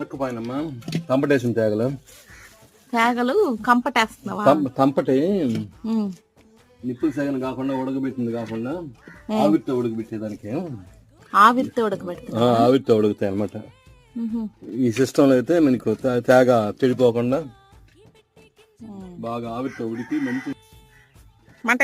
తక్కువైనమ్మా తంపటేసిన తేగలు. తేగలు కంపటేస్తున్నావా? తంపటి నిప్పులు సగం కాకుండా ఉడకబెట్టింది కాకుండా ఆవిరితో ఉడకబెట్టేదానికి. ఆవిరితో ఉడకబెడుతుంది. ఆవిరితో ఉడుకుతాయి అనమాట ఈ సిస్టంలో అయితే మనకు తేగ చెడిపోకుండా బాగా ఆవిరితో ఉడికి మంచి మంట